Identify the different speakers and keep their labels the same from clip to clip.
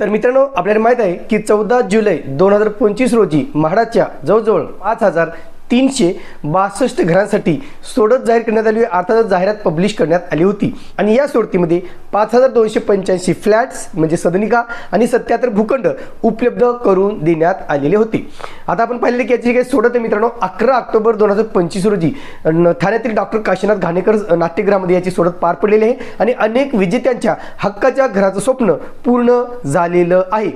Speaker 1: तर मित्रांनो आपल्याला माहीत आहे की चौदा जुलै दोन हजार पंचवीस रोजी म्हाडाच्या जवळजवळ पाच हजार तीनशे बासष्ट घरांसाठी सोडत जाहीर करण्यात आली अर्थातच जाहिरात पब्लिश करण्यात आली होती. आणि या सोडतीमध्ये पाच हजार दोनशे पंच्याऐंशी फ्लॅट्स म्हणजे सदनिका आणि सत्याहत्तर भूखंड उपलब्ध करून देण्यात आलेले होते. आता आपण पाहिलेले की याची काही सोडत मित्रांनो. अकरा ऑक्टोबर दोन हजार पंचवीस रोजी ठाण्यातील डॉक्टर काशीनाथ घाणेकर नाट्यगृहामध्ये याची सोडत पार पडलेली आहे आणि अनेक विजेत्यांच्या हक्काच्या घराचं स्वप्न पूर्ण झालेलं आहे.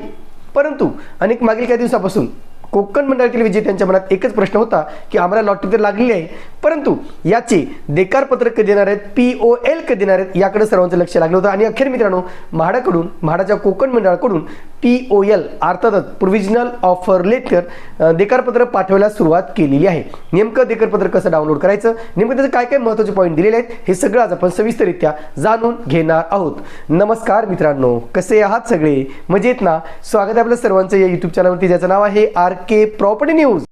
Speaker 1: परंतु अनेक मागील काही दिवसापासून कोकण मंडळातील विजेत्यांच्या मनात एकच प्रश्न होता की आम्हाला लॉटरी तर लागलेली आहे परंतु याचे देकार पत्रक कधी देणार आहेत? पी ओ एल कधी देणार आहेत? याकडे सर्वांचं लक्ष लागलं होतं. आणि अखेर मित्रांनो म्हाडाकडून म्हाडाच्या कोकण मंडळाकडून पी ओ एल अर्थातच प्रोव्हिजनल ऑफर लेटर देकारपत्र पाठवायला सुरुवात केलेली आहे. नेमकं देकारपत्र कसं डाउनलोड करायचं? नेमकं त्याचे काय काय महत्त्वाचे पॉईंट दिलेले आहेत? हे सगळं आज आपण सविस्तररित्या जाणून घेणार आहोत. नमस्कार मित्रांनो कसे आहात सगळे? मजेत ना? स्वागत आहे आपल्या सर्वांचं या युट्यूब चॅनलवरती ज्याचं नाव आहे आर के प्रॉपर्टी न्यूज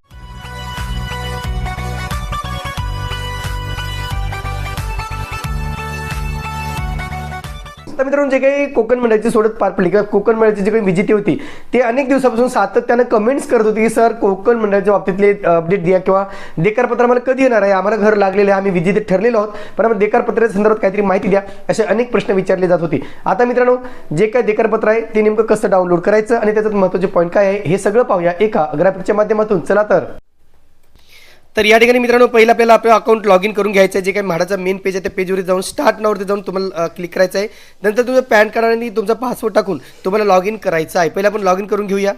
Speaker 1: आता मित्रांनो जे काही कोकण मंडळाची सोडत पार पडली किंवा कोकण मंडळाची जी काही विजेती होती ते अनेक दिवसापासून सातत्यानं कमेंट्स करत होती की सर कोकण मंडळाच्या बाबतीतले अपडेट द्या किंवा देकारपत्र आम्हाला कधी येणार आहे? आम्हाला घर लागलेलं आहे आम्ही विजेते ठरलेलो आहोत पण आम्हाला देकारपत्राच्या संदर्भात काहीतरी माहिती द्या असे अनेक प्रश्न विचारले जात होते. आता मित्रांनो जे काही देकारपत्र आहे ते नेमकं कसं डाउनलोड करायचं आणि त्याच्यात महत्त्वाचे पॉईंट काय आहे हे सगळं पाहूया एका ग्राफिकच्या माध्यमातून. चला तर. तर या ठिकाणी मित्रांनो पहिलं आपल्याला आपलं अकाउंट लॉग इन करून घ्यायचं आहे. जे काही म्हाडाचा मेन पेज आहे त्या पेजवर जाऊन स्टार्ट नावरती जाऊन तुम्हाला क्लिक करायचं आहे. नंतर तुमचं पॅन कार्ड आणि तुमचा पासवर्ड टाकून तुम्हाला लॉग इन करायचं आहे. पहिले आपण लॉग इन करून घेऊया.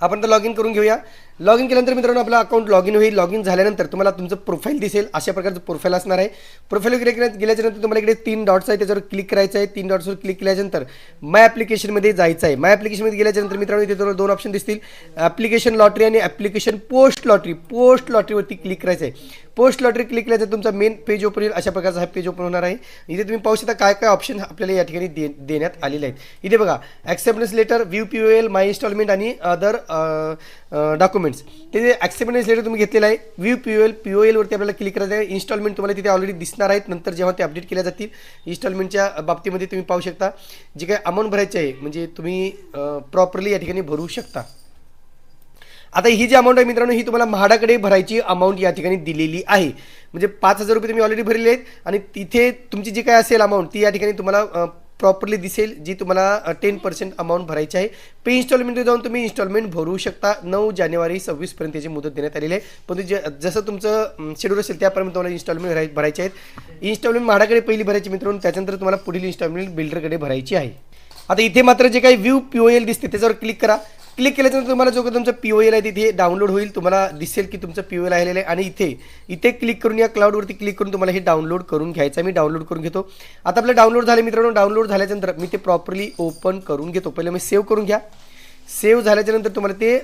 Speaker 1: आपण तर लॉग इन करून घेऊया. लॉग इन केल्यानंतर मित्रांनो आपलं अकाउंट लॉग इन होईल. लॉग इन झाल्यानंतर तुम्हाला तुमचं प्रोफाईल दिसेल. अशा प्रकारचं प्रोफाईल असणार आहे. प्रोफाईल वगैरे गेल्याच्यानंतर तुम्हाला इकडे तीन डॉट्स आहे त्याच्यावर क्लिक करायचं आहे. तीन डॉट्सवर क्लिक केल्यानंतर माय ॲप्लिकेशनमध्ये जायचं आहे. माय ॲप्लिकेशनमध्ये गेल्याच्यानंतर मित्रांनो इथे तुम्हाला दोन ऑप्शन दिसतील. ॲप्लिकेशन लॉटरी आणि ॲप्लिकेशन पोस्ट लॉटरी पोस्ट लॉटरीवरती क्लिक करायचं आहे. पोस्ट लॉटरी क्लिक केल्याचं तुमचा मेन पेज ओपन येईल अशा प्रकारचा हा पेज ओपन होणार आहे. इथे तुम्ही पाहू शकता काय काय ऑप्शन आपल्याला या ठिकाणी दे देण्यात आलेले आहेत. इथे बघा acceptance letter view P O L my instalment आणि अदर डॉक्युमेंट्स ते ॲक्सेप्टन्स लेटर तुम्ही घेतलेलं आहे view P O L P O एलवरती आपल्याला क्लिक करायचं आहे. इन्स्टॉलमेंट तुम्हाला तिथे ऑलरेडी दिसणार आहेत. नंतर जेव्हा ते अपडेट केल्या जातील इन्स्टॉलमेंटच्या बाबतीमध्ये तुम्ही पाहू शकता. जे काय अमाऊंट भरायचे आहे म्हणजे तुम्ही प्रॉपरली या ठिकाणी भरू शकता. आता ही जी अमाऊंट आहे मित्रांनो ही तुम्हाला म्हाडाकडे भरायची अमाऊंट या ठिकाणी दिलेली आहे. म्हणजे पाच हजार रुपये तुम्ही ऑलरेडी भरलेले आहेत आणि तिथे तुमची जी काय असेल अमाऊंट ती या ठिकाणी तुम्हाला प्रॉपरली दिसेल जी तुम्हाला टेन पर्सेंट अमाऊंट भरायची आहे. पे इन्स्टॉलमेंटमध्ये जाऊन तुम्ही इन्स्टॉलमेंट भरू शकता. नऊ जानेवारी सव्वीसपर्यंत याची मुदत देण्यात आलेली आहे. पण जे जसं तुमचं शेड्यूल असेल त्यापर्यंत तुम्हाला इन्स्टॉलमेंट भराय भरायचे आहेत. इन्स्टॉलमेंट म्हाडाकडे पहिली भरायची मित्रांनो त्याच्यानंतर तुम्हाला पुढील इन्स्टॉलमेंट बिल्डरकडे भरायची आहे. आता इथे मात्र जे काही व्ह्यू पी ओ एल दिसते त्याच्यावर क्लिक करा. क्लिक केल्यानंतर तुम्हाला जो काही तुमचं पी ओ एल आहे तिथे डाउनलोड होईल. तुम्हाला दिसेल की तुमचं पी ओ एल आलेलं आहे. आणि इथे इथे क्लिक करून या क्लाउडवरती क्लिक करून तुम्हाला हे डाउनलोड करून घ्यायचं मी डाउनलोड करून घेतो. आता आपलं डाउनलोड झालं मित्रांनो. डाउनलोड झाल्याच्यानंतर मी ते प्रॉपरली ओपन करून घेतो. पहिले मी सेव्ह करून घ्या. सेव्ह झाल्याच्यानंतर तुम्हाला ते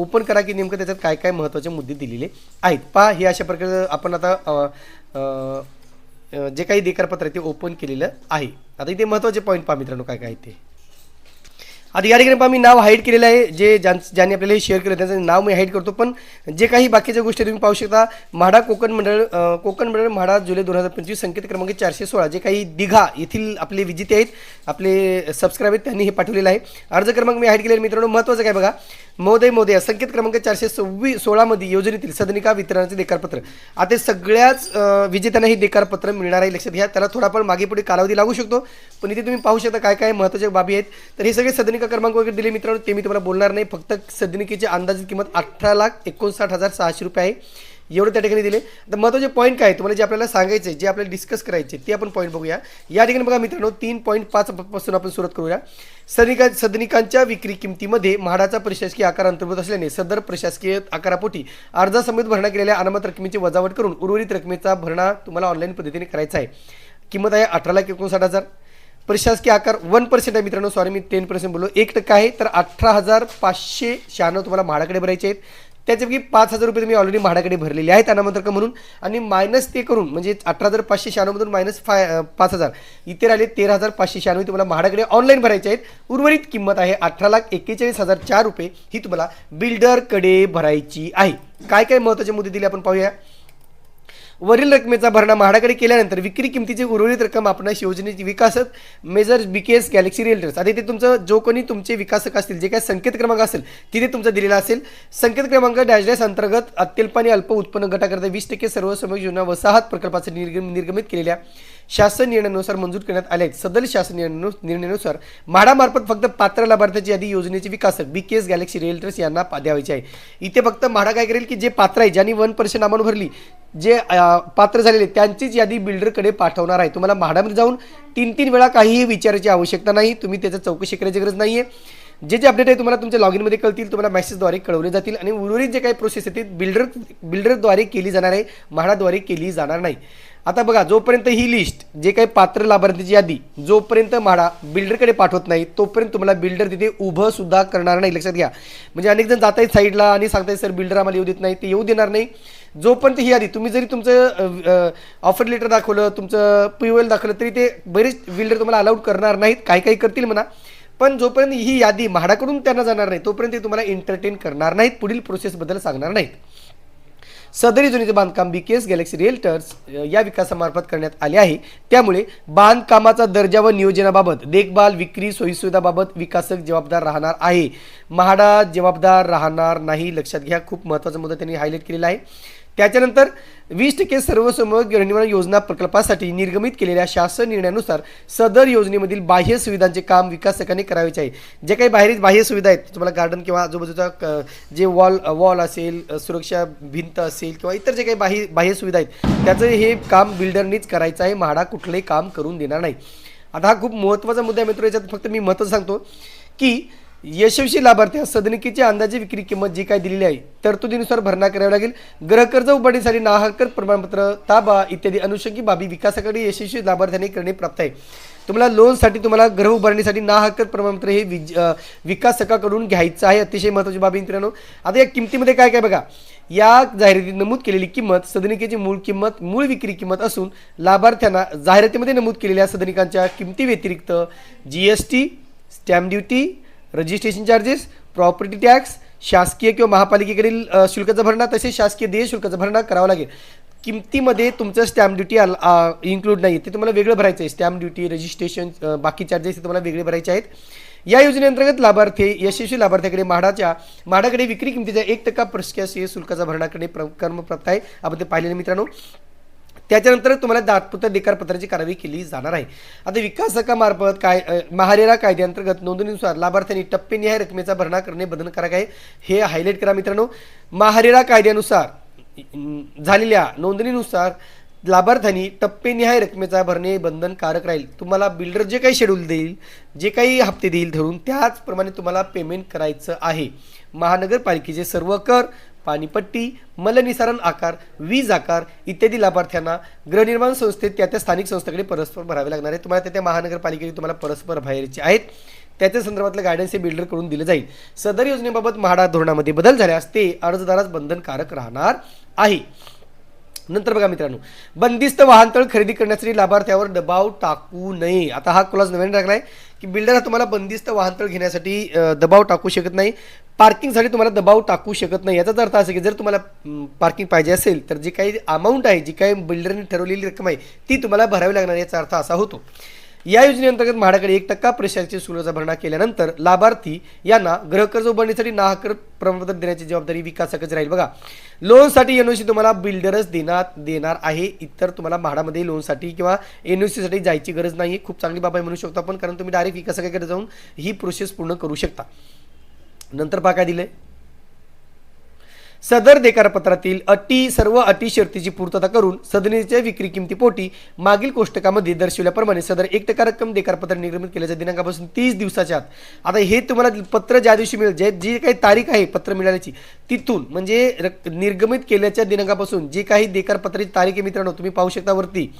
Speaker 1: ओपन करा की नेमकं त्याच्यात काय काय महत्त्वाचे मुद्दे दिलेले आहेत. पहा हे अशा प्रकारे आपण आता जे काही देकारपत्र आहे ते ओपन केलेलं आहे. आता इथे महत्त्वाचे पॉईंट पहा मित्रांनो काय काय आहे ते. आता या ठिकाणी मी नाव हाईड केलेलं आहे. जे ज्यां ज्यांनी आपल्याला हे शेअर केलं त्यांचं नाव मी हाईड करतो. पण जे काही बाकीच्या गोष्टी तुम्ही पाहू शकता म्हाडा कोकण मंडळ कोकण मंडळ म्हाडा जुलै दोन हजार पंचवीस संकेत क्रमांक चारशे सोळा. जे काही दिघा येथील आपले विजेते आहेत आपले सबस्क्राईब आहेत त्यांनी हे पाठवलेलं आहे. अर्ज क्रमांक मी हाईड केलेला मित्रांनो. महत्त्वाचं काय बघा? महोदय महोदय संकेत क्रमांक चारशे सव्वीस सोळामध्ये योजनेतील सदनिका वितरणाचे देकारपत्र. आता सगळ्याच विजेत्यांना हे देकारपत्र मिळणार आहे. लक्षात घ्या त्याला थोडाफार मागे पुढे कालावधी लागू शकतो. पण इथे तुम्ही पाहू शकता काय काय महत्त्वाच्या बाबी आहेत. तर हे सगळे सदनिका क्रमांक वगैरे दिले मित्रांनो ते मी तुम्हाला बोलणार नाही. फक्त सदनिकेची अंदाजित किंमत अठरा लाख एकोणसाठ हजार सहाशे रुपये आहे. एवढं त्या ठिकाणी दिले. तर महत्त्वाचे पॉईंट काय आहे? तुम्हाला जे आपल्याला सांगायचे जे आपल्याला डिस्कस करायचे ते आपण पॉईंट बघूया. या ठिकाणी बघा मित्रांनो तीन पॉईंट पाच पासून आपण सुरुवात करूया. सदनिका सदनिकांच्या विक्री किमतीमध्ये म्हाडाचा प्रशासकीय आकार अंतर्भूत असल्याने सदर प्रशासकीय आकारापोटी अर्जासमेत भरणा केलेल्या अनामत रकमेची वजावट करून उर्वरित रकमेचा भरणा तुम्हाला ऑनलाईन पद्धतीने करायचा आहे. किंमत आहे अठरा लाख एकोणसाठ हजार. प्रशासकीय आकार वन पर्सेंट आहे मित्रांनो. सॉरी मी टेन पर्सेंट बोललो. एक टक्का आहे तर अठरा हजार पाचशे शहाण्णव तुम्हाला म्हाडाकडे भरायचे आहेत. त्याच्यापैकी पाच हजार रुपये तुम्ही ऑलरेडी म्हाडाकडे भरलेले आहेत अनामंत्रक म्हणून. आणि मायनस ते करून म्हणजे अठरा हजार पाचशे शहाण्णवमधून मायनस फाय पाच हजार. इथे राहिले तेरा हजार पाचशे शहाण्णव तुम्हाला म्हाडाकडे ऑनलाईन भरायचे आहेत. उर्वरित किंमत आहे अठरा लाख एक्केचाळीस हजार चार रुपये ही तुम्हाला बिल्डरकडे भरायची आहे. काय काय महत्त्वाचे मुद्दे दिले आपण पाहूया. वरील रकमेचा भरणा म्हाडाकडे केल्यानंतर विक्री किमतीची उर्वरित रक्कम आपणास योजनेची विकासक major B K S Galaxy Realtors आता इथे तुमचं जो कोणी तुमचे विकासक असतील जे काय संकेत क्रमांक असेल तिथे तुमचा दिलेला असेल. संकेत क्रमांक डॅश डॅश अंतर्गत अत्यल्प आणि अल्प उत्पन्न गटाकरता वीस टक्के सर्व योजना वसाहत प्रकल्पाचे निर्गम निर्गमित केलेल्या शासन निर्णयानुसार मंजूर करण्यात आले आहेत. सदल शासन निर्णय- निर्णयानुसार म्हाडामार्फत फक्त पात्र लाभार्थ्याची यादी योजनेचे विकासक बी के एस गॅलेक्सी रिएल्टर्स यांना पा- आहे. इथे फक्त म्हाडा काय करेल की जे पात्र आहे ज्यांनी वन पर्सेंट अमाऊंट भरली जे पात्र झालेले त्यांचीच यादी बिल्डरकडे पाठवणार आहे. तुम्हाला म्हाडामध्ये जाऊन तीन तीन वेळा काहीही विचारायची आवश्यकता नाही. तुम्ही त्याचं चौकशी करायची गरज नाही आहे जे जे अपडेट आहे तुम्हाला तुमच्या लॉग इनमध्ये कळतील तुम्हाला मेसेजद्वारे कळवले जातील आणि उर्वरित जे काही प्रोसेस आहे ते बिल्डर बिल्डरद्वारे केली जाणार आहे. म्हाडाद्वारे केली जाणार नाही. आता बघा जोपर्यंत ही लिस्ट जे काही पात्र लाभार्थीची यादी जोपर्यंत म्हाडा बिल्डरकडे पाठवत नाही तोपर्यंत तुम्हाला बिल्डर तिथे उभं सुद्धा करणार नाही. लक्षात घ्या. म्हणजे अनेक जण जात आहेत साईडला आणि सांगतायत सर बिल्डर आम्हाला येऊ देत नाही. ते येऊ देणार नाही. जोपर्यंत ही यादी तुम्ही जरी तुमचं ऑफर लेटर दाखवलं तुमचं पी एल दाखवलं तरी ते बरेच बिल्डर तुम्हाला अलाउड करणार नाहीत. काही काही करतील म्हणा. पण जोपर्यंत ही यादी म्हाडाकडून त्यांना जाणार नाही तोपर्यंत ते तुम्हाला एंटरटेन करणार नाहीत पुढील प्रोसेसबद्दल सांगणार नाहीत. सदरी जुनीचे बांधकाम बी केस गॅलेक्सी रिएल्टर्स या विकासामार्फत करण्यात आले आहे. त्यामुळे बांधकामाचा दर्जा व नियोजनाबाबत देखभाल विक्री सोयीसुविधाबाबत विकासक जबाबदार राहणार आहे. म्हाडा जबाबदार राहणार नाही लक्षात घ्या. खूप महत्त्वाचा मुद्दा त्यांनी हायलाईट केलेला आहे. त्याच्यानंतर वीस टक्के सर्वसमूह गृहनिर्माण योजना प्रकल्पासाठी निर्गमित केलेल्या शासन निर्णयानुसार सदर योजनेमधील बाह्य सुविधांचे काम विकासकाने करायचे आहे. जे काही बाहेरील बाह्य सुविधा आहेत तुम्हाला गार्डन किंवा आजूबाजूचा जे वॉल वॉल असेल सुरक्षा भिंत असेल किंवा इतर जे काही बाह्य बाह्य सुविधा आहेत त्याचं हे काम बिल्डरनीच करायचं आहे. म्हाडा कुठलंही काम करून देणार नाही. आता हा खूप महत्त्वाचा मुद्दा आहे मित्र याच्यात फक्त मी महत्त्व सांगतो की यशस्वी लाभार्थ्यास सदनिकेची अंदाजे विक्री किंमत जी काय दिलेली आहे तरतुदीनुसार भरणा करावी लागेल. ग्रहकर्ज उभारणीसाठी नाहकर प्रमाणपत्र ताबा इत्यादी अनुषंगी बाबी विकासाकडे यशस्वी लाभार्थ्यांनी करणे प्राप्त आहे. तुम्हाला लोनसाठी तुम्हाला गृह उभारणीसाठी नाहकर प्रमाणपत्र हे विज विकासकाकडून घ्यायचं आहे. अतिशय महत्त्वाची बाबी मित्रांनो. आता या किमतीमध्ये काय काय बघा. या जाहिरातीत नमूद केलेली किंमत सदनिकेची मूळ किंमत मूळ विक्री किंमत असून लाभार्थ्यांना जाहिरातीमध्ये नमूद केलेल्या सदनिकांच्या किमती व्यतिरिक्त G S T stamp duty registration charges property tax शासकीय किंवा महापालिकेकडील शुल्काचा भरणा तसेच शासकीय देय शुल्काचा भरणा करावा लागेल. किमतीमध्ये तुमचं स्टॅम्प ड्युटी इन्क्लूड नाही ते तुम्हाला वेगळं भरायचं आहे. स्टॅम्प ड्युटी रजिस्ट्रेशन बाकी चार्जेस हे तुम्हाला वेगळे भरायचे आहेत. या योजनेअंतर्गत लाभार्थी यशस्वी लाभार्थ्याकडे म्हाडाच्या म्हाडाकडे विक्री किमतीचा एक टक्का प्रशासकीय शुल्काचा भरणा करणे प्र कर्म प्राप्त आहे. आपण ते पाहिलेलं मित्रांनो. त्याच्यानंतर तुम्हाला दातपुत्र अधिकारपत्राची कारवाई केली जाणार आहे. आता विकासकामार्फत काय महारेरा कायद्याअंतर्गत नोंदणीनुसार लाभार्थ्यांनी टप्पेनिहाय रकमेचा भरणा करणे बंधनकारक आहे. हे हायलाईट करा मित्रांनो. महारेरा कायद्यानुसार झालेल्या नोंदणीनुसार लाभार्थ्यांनी टप्पेनिहाय रकमेचा भरणे बंधनकारक राहील. तुम्हाला बिल्डर जे काही शेड्यूल देईल जे काही हप्ते देईल धरून त्याचप्रमाणे तुम्हाला पेमेंट करायचं आहे. महानगरपालिकेचे सर्व कर पाणीपट्टी मलनिसारण आकार वीज आकार इत्यादी लाभार्थ्यांना गृहनिर्माण संस्थेत त्या त्या स्थानिक संस्थेकडे परस्पर भरावे लागणार आहे तुम्हाला त्या त्या महानगरपालिकेने तुम्हाला परस्पर भरायचे आहेत. त्याच्या संदर्भातलं गायडन्स हे बिल्डरकडून दिलं जाईल. सदर योजनेबाबत म्हाडा धोरणामध्ये बदल झाल्यास ते अर्जदारास बंधनकारक राहणार आहे. नंतर बघा मित्रांनो बंदिस्त वाहनतळ खरेदी करण्यासाठी लाभार्थ्यावर दबाव टाकू नये. आता हा क्लॉज नवीन आहे की बिल्डर हा तुम्हाला बंदिस्त वाहनतळ घेण्यासाठी दबाव टाकू शकत नाही. पार्किंगसाठी तुम्हाला दबाव टाकू शकत नाही. याचाच अर्थ असा की जर तुम्हाला पार्किंग पाहिजे असेल तर जी काही अमाऊंट आहे जी काही बिल्डरने ठरवलेली रक्कम आहे ती तुम्हाला भरावी लागणार याचा अर्थ असा होतो. या योजनेअंतर्गत म्हाडाकडे एक टक्का प्रशासकीय शुल्काचा भरणा केल्यानंतर लाभार्थी यांना गृहकर्ज उभारणीसाठी नाहकर प्रमाणपत्र देण्याची जबाबदारी विकासकच राहील. बघा लोनसाठी एनओसी तुम्हाला बिल्डरच देण्यात देणार आहे. इतर तुम्हाला म्हाडामध्ये लोनसाठी किंवा एनओसीसाठी जायची गरज नाही खूप चांगली बाब आहे म्हणू शकतो आपण कारण तुम्ही डायरेक्ट विकासकाकडे जाऊन ही प्रोसेस पूर्ण करू शकता. नंतर पहा काय दिले? सदर देकारपत्रातील अटी सर्व अटी शर्तीची पूर्तता करून सदनीच्या विक्री किमतीपोटी मागील कोष्टकामध्ये दर्शवल्याप्रमाणे सदर एक टक्का रक्कम देकारपत्र निर्गमित केल्याच्या दिनांकापासून तीस दिवसाच्या आत. आता हे तुम्हाला पत्र ज्या दिवशी मिळेल जे जी काही तारीख आहे पत्र मिळाल्याची तिथून म्हणजे रक- निर्गमित केल्याच्या दिनांकापासून जी काही देकारपत्राची तारीख आहे मित्रांनो तुम्ही पाहू शकता वरती.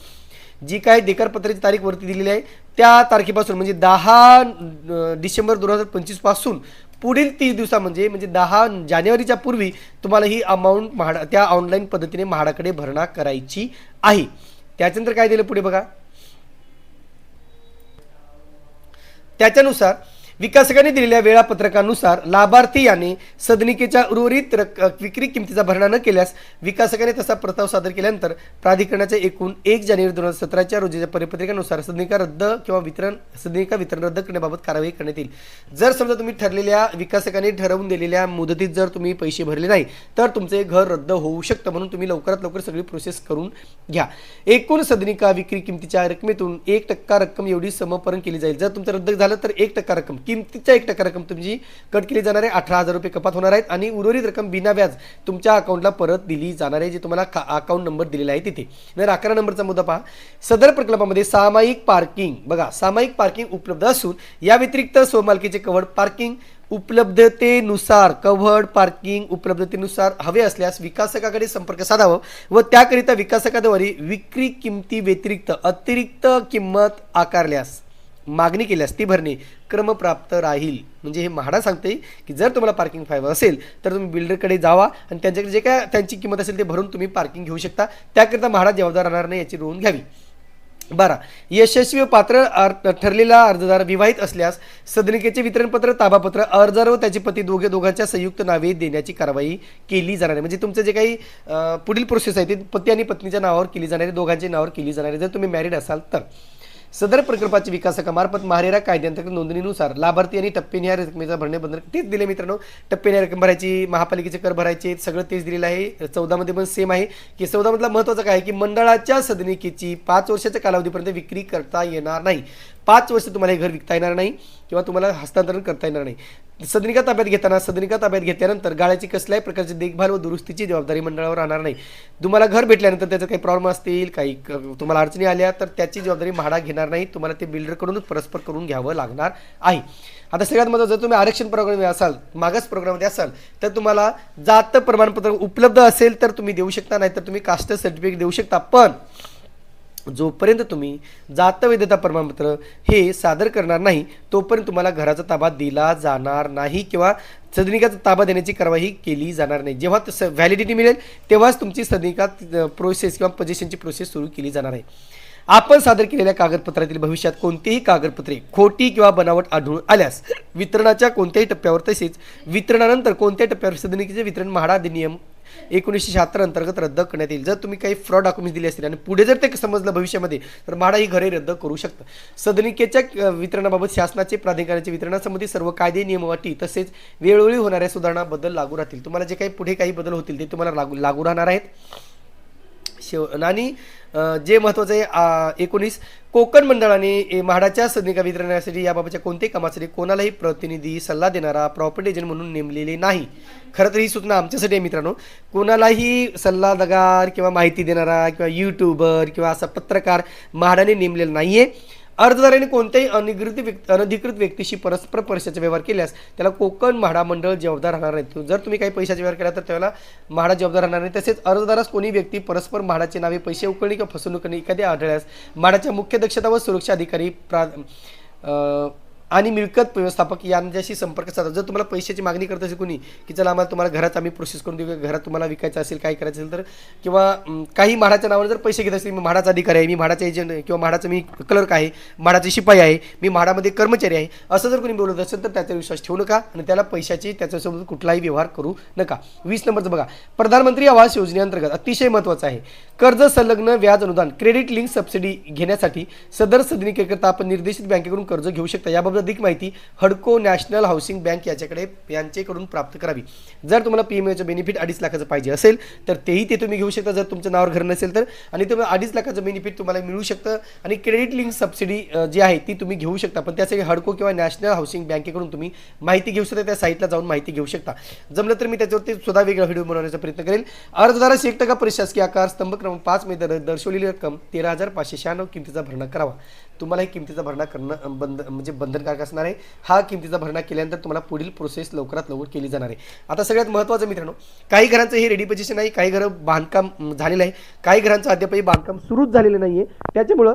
Speaker 1: जी काही देकारपत्राची तारीख वरती दिलेली आहे त्या तारखेपासून म्हणजे दहा डिसेंबर दोन हजार पंचवीसपासून पुढील तीस दिवसा म्हणजे म्हणजे दहा जानेवारीच्या पूर्वी तुम्हाला ही अमाऊंट म्हाडा त्या ऑनलाईन पद्धतीने म्हाडाकडे भरणा करायची आहे. त्याच्यानंतर काय दिलं पुढे बघा? त्याच्यानुसार विकासकांनी दिलेल्या वेळापत्रकानुसार लाभार्थी याने सदनिकेच्या उर्वरित विक्री किमतीचा भरणा न केल्यास विकासकाने तसा प्रस्ताव सादर केल्यानंतर प्राधिकरणाच्या एकूण एक जानेवारी दोन हजार सतराच्या रोजीच्या परिपत्रकानुसार सदनिका रद्द किंवा वितरण सदनिका वितरण रद्द करण्याबाबत कारवाई करण्यात येईल. जर समजा तुम्ही ठरलेल्या विकासकाने ठरवून दिलेल्या मुदतीत जर तुम्ही पैसे भरले नाही तर तुमचे घर रद्द होऊ शकतं म्हणून तुम्ही लवकरात लवकर सगळी प्रोसेस करून घ्या. एकूण सदनिका विक्री किमतीच्या रकमेतून एक टक्का रक्कम एवढी समपरण केली जाईल. जर तुमचं रद्द झालं तर एक टक्का रक्कम. किमतीच्या एक टक्का रक्कम तुमची कट केली जाणार आहे. अठरा हजार रुपये कपात होणार आहेत आणि उर्वरित रक्कम बिना व्याज तुमच्या अकाउंटला परत दिली जाणार आहे जे तुम्हाला अकाउंट नंबर दिलेला आहे तिथे. तर अकरा नंबरचा मुद्दा पहा. सदर प्रकल्पामध्ये सामायिक पार्किंग बघा सामायिक पार्किंग उपलब्ध असून या व्यतिरिक्त स्वमालकीचे कवड पार्किंग उपलब्धतेनुसार कव्हर्ड पार्किंग उपलब्धतेनुसार हवे असल्यास विकासकाकडे संपर्क साधावा व त्याकरिता विकासकाद्वारे विक्री किमती व्यतिरिक्त अतिरिक्त किंमत आकारल्यास मागणी केल्यास ती भरणे क्रमप्राप्त राहील. म्हणजे हे म्हाडा सांगते की जर तुम्हाला पार्किंग फायवर असेल तर तुम्ही बिल्डरकडे जावा आणि त्यांच्याकडे जे काय त्यांची किंमत असेल ते भरून तुम्ही पार्किंग घेऊ शकता. त्याकरिता म्हाडा जबाबदार राहणार नाही याची नोंद घ्यावी. बारा. यशस्वी पात्र ठरलेला अर्जदार विवाहित असल्यास सदनिकेचे वितरणपत्र ताबापत्र अर्जदार व त्याचे पती दोघे दोघांच्या संयुक्त नावे देण्याची कारवाई केली जाणार आहे. म्हणजे तुमचं जे काही पुढील प्रोसेस आहे ते पती आणि पत्नीच्या नावावर केली जाणार आहे दोघांच्या नावावर केली जाणार आहे. जर तुम्ही मॅरिड असाल तर. सदर प्रकल्पाच्या विकासकामार्फत महारेरा कायद्यांतर्गत नोंदणीनुसार लाभार्थी आणि टप्पेनिहार या रकमेचा भरणे बंधन. तेच दिले मित्रांनो. टप्प्याने रक्कम भरायची महापालिकेचे कर भरायचे सगळं तेच दिलेलं आहे. चौदामध्ये पण सेम आहे. की चौदामधला महत्त्वाचं काय आहे? की मंडळाच्या सदनिकेची पाच वर्षाच्या कालावधीपर्यंत विक्री करता येणार नाही. पाच वर्ष तुम्हाला हे घर विकता येणार नाही किंवा तुम्हाला हस्तांतरण करता येणार नाही. सदनिका ताब्यात घेताना सदनिका ताब्यात घेतल्यानंतर गाळ्याची कसल्याही प्रकारची देखभाल व दुरुस्तीची जबाबदारी मंडळावर राहणार नाही. तुम्हाला घर भेटल्यानंतर त्याचं काही प्रॉब्लेम असतील काही क- तुम्हाला अडचणी आल्या तर त्याची जबाबदारी म्हाडा घेणार नाही. तुम्हाला ते बिल्डरकडूनच परस्पर करून घ्यावं लागणार आहे. आता सगळ्यात महत्त्वाचं जर तुम्ही आरक्षण प्रोग्राममध्ये असाल मागास प्रोग्राममध्ये असाल तर तुम्हाला जात प्रमाणपत्र उपलब्ध असेल तर तुम्ही देऊ शकता नाही तर तुम्ही कास्ट सर्टिफिकेट देऊ शकता. पण जोपर्यंत तुम्ही जात वैधता प्रमाणपत्र हे सादर करणार नाही तोपर्यंत तुम्हाला घराचा ताबा दिला जाणार नाही किंवा सदनिकाचा ताबा देण्याची कारवाई केली जाणार नाही. जेव्हा तसं व्हॅलिडिटी मिळेल तेव्हाच तुमची सदनिका प्रोसेस किंवा पोझिशनची प्रोसेस सुरू केली जाणार आहे. आपण सादर केलेल्या कागदपत्रातील भविष्यात कोणतीही कागदपत्रे खोटी किंवा बनावट आढळून आल्यास वितरणाच्या कोणत्याही टप्प्यावर तसेच वितरणानंतर कोणत्याही टप्प्यावर सदनिकेचे वितरण म्हाडा अधिनियम एकोणीसशे शहात्तर अंतर्गत रद्द करण्यात येईल. जर तुम्ही काही फ्रॉड डॉक्युमेंट्स दिले असतील आणि पुढे जर ते समजलं भविष्यामध्ये तर म्हाडा ही घरे रद्द करू शकतं. सदनिकेच्या वितरणाबाबत शासनाचे प्राधिकरणाचे वितरणासंबंधी सर्व कायदे नियम तसेच वेळोवेळी होणाऱ्या सुधारणाबद्दल लागू राहतील. तुम्हाला जे काही पुढे काही बदल होतील ते तुम्हाला लागू लागू राहणार आहेत. शेव आणि जे महत्त्वाचं आहे एकोणीस कोकण मंडळाने ए, म्हाडाच्या सदनिका वितरणासाठी याबाबतच्या कोणत्याही कामासाठी कोणालाही प्रतिनिधी सल्ला देणारा प्रॉपर्टी एजंट म्हणून नेमलेले नाही. खरं तर ही सूचना आमच्यासाठी आहे मित्रांनो. कोणालाही सल्लागार किंवा माहिती देणारा किंवा यूट्यूबर किंवा असा पत्रकार म्हाडाने नेमलेला नाही आहे अर्जदाराने कोणत्याही अनधिकृत व्यक्ती अनधिकृत व्यक्तीशी परस्पर पैशाचा व्यवहार केल्यास त्याला कोकण म्हाडा मंडळ जबाबदार राहणार नाही. जर तुम्ही काही पैशाचा व्यवहार केला तर त्याला म्हाडा जबाबदार राहणार नाही. तसेच अर्जदारास कोणी व्यक्ती परस्पर म्हाडाचे नावे पैसे उकळणी किंवा फसवणूक करणे एखादी आढळल्यास म्हाडाच्या मुख्य दक्षता व सुरक्षा अधिकारी प्रा आणि मिळकत व्यवस्थापक यांच्याशी संपर्क साधा. जर तुम्हाला पैशाची मागणी करत असेल कोणी की चला आम्हाला तुम्हाला घरात आम्ही प्रोसेस करून देऊ घरात तुम्हाला विकायचं असेल काय करायचं असेल तर किंवा काही म्हाडाच्या नावावर जर पैसे घेत असतील मी म्हाडाचा अधिकारी आहे मी म्हाडाचा एजंट आहे किंवा म्हाडाचा मी क्लर्क आहे म्हाडाचे शिपाई आहे मी म्हाडामध्ये कर्मचारी आहे असं जर कोणी बोलत असेल तर त्याचा विश्वास ठेवू नका आणि त्याला पैशाची त्याच्यासोबत कुठलाही व्यवहार करू नका. वीस नंबरचं बघा. प्रधानमंत्री आवास योजनेअंतर्गत अतिशय महत्त्वाचं आहे. कर्ज संलग्न व्याज अनुदान क्रेडिट लिंक सबसिडी घेण्यासाठी सदर सदनिकेकरता आपण निर्देशित बँकेकडून कर्ज घेऊ शकता. याबाबत अधिक माहिती हडको नॅशनल हाऊसिंग बँक याच्याकडे यांच्याकडून प्राप्त करावी. जर तुम्हाला पी एम एचं बेनिफिट अडीच लाखाचं पाहिजे असेल तर तेही ते तुम्ही घेऊ शकता. जर तुमचं नावावर घर नसेल तर. आणि तुम्ही अडीच लाखाचं बेनिफिट तुम्हाला मिळू शकतं. आणि क्रेडिट लिंक सबसिडी जी आहे ती तुम्ही घेऊ शकता. पण त्यासाठी हडको किंवा नॅशनल हाऊसिंग बँकेकडून तुम्ही माहिती घेऊ शकता. त्या साईटला जाऊन माहिती घेऊ शकता. जमलं तर मी त्याच्यावरती सुद्धा वेगळा व्हिडिओ बनवण्याचा प्रयत्न करेल. अर्जदारास एक टक्का प्रशासकीय आकार स्तंभ क्रमांक पाच मध्ये दर- दर्शवलेली रक्कम तेरा हजार पाचशे शहाण्णव किमतीचा भरणा करावा. तुम्हाला हे किमतीचा भरणा करणं बंद म्हणजे बंधनकारक असणार आहे. हा किमतीचा भरणा केल्यानंतर तुम्हाला पुढील प्रोसेस लवकरात लवकर केली जाणार आहे. आता सगळ्यात महत्त्वाचं मित्रांनो काही घरांचं हे रेडी पोझिशन आहे काही घरं बांधकाम झालेलं आहे. काही घरांचं अद्यापही बांधकाम सुरूच झालेलं नाही आहे त्याच्यामुळं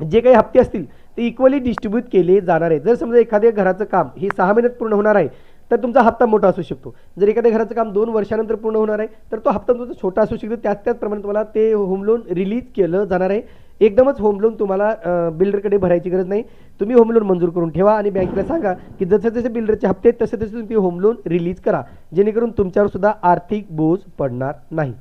Speaker 1: जे काही हप्ते असतील ते इक्वली डिस्ट्रीब्यूट केले जाणार आहे जर समजा एखाद्या घराचं काम हे सहा महिन्यात पूर्ण होणार आहे तर तुमचा हप्ता मोठा असू शकतो. जर एखाद्या घराचं काम दोन वर्षानंतर पूर्ण होणार आहे तर तो हप्ता तुमचा छोटा असू शकतो. त्याच त्याचप्रमाणे तुम्हाला ते होम लोन रिलीज केलं जाणार आहे. एकदमच होम लोन तुम्हाला बिल्डरकडे भरायची गरज नाही. तुम्ही होम लोन मंजूर करून ठेवा आणि बँकेला सांगा की जसे जसे बिल्डरचे हप्ते आहेत तसे तसे तुम्ही होम लोन रिलीज करा. जेणेकरून तुमच्यावर सुद्धा आर्थिक बोज पडणार नाही.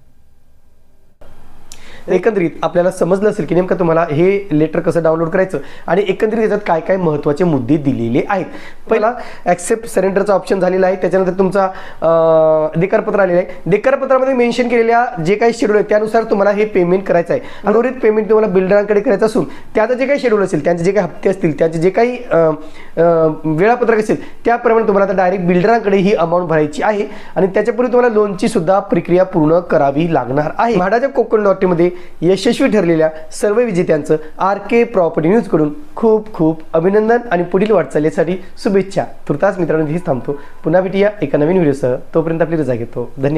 Speaker 1: एकंदरीत आपल्याला समजलं असेल की नेमकं तुम्हाला हे लेटर कसं डाउनलोड करायचं आणि एकंदरीत याच्यात काय काय महत्त्वाचे मुद्दे दिलेले आहेत. पहिला ऍक्सेप्ट सरेंडरचा ऑप्शन झालेला आहे. त्याच्यानंतर तुमचा देकारपत्र आलेलं आहे. देकारपत्रामध्ये मेन्शन केलेल्या जे काही शेड्यूल आहे त्यानुसार तुम्हाला हे पेमेंट करायचं आहे. अनुरित पेमेंट तुम्हाला बिल्डरांकडे करायचं असून त्याचं जे काही शेड्यूल असेल त्यांचे जे काही हप्ते असतील त्यांचे जे काही वेळापत्रक असेल त्याप्रमाणे तुम्हाला आता डायरेक्ट बिल्डरांकडे ही अमाऊंट भरायची आहे. आणि त्याच्यापूर्वी तुम्हाला लोनची सुद्धा प्रक्रिया पूर्ण करावी लागणार आहे. म्हाडाच्या कोकण लॉटरीमध्ये यशस्वी ठरलेल्या सर्व विजेत्यांचं आर के प्रॉपर्टी न्यूजकडून खूप खूप अभिनंदन आणि पुढील वाटचालीसाठी शुभेच्छा. तुर्तास मित्रांनो हेच थांबतो. पुन्हा भेटूया एका नवीन व्हिडिओसह. तोपर्यंत आपली रजा घेतो. धन्यवाद.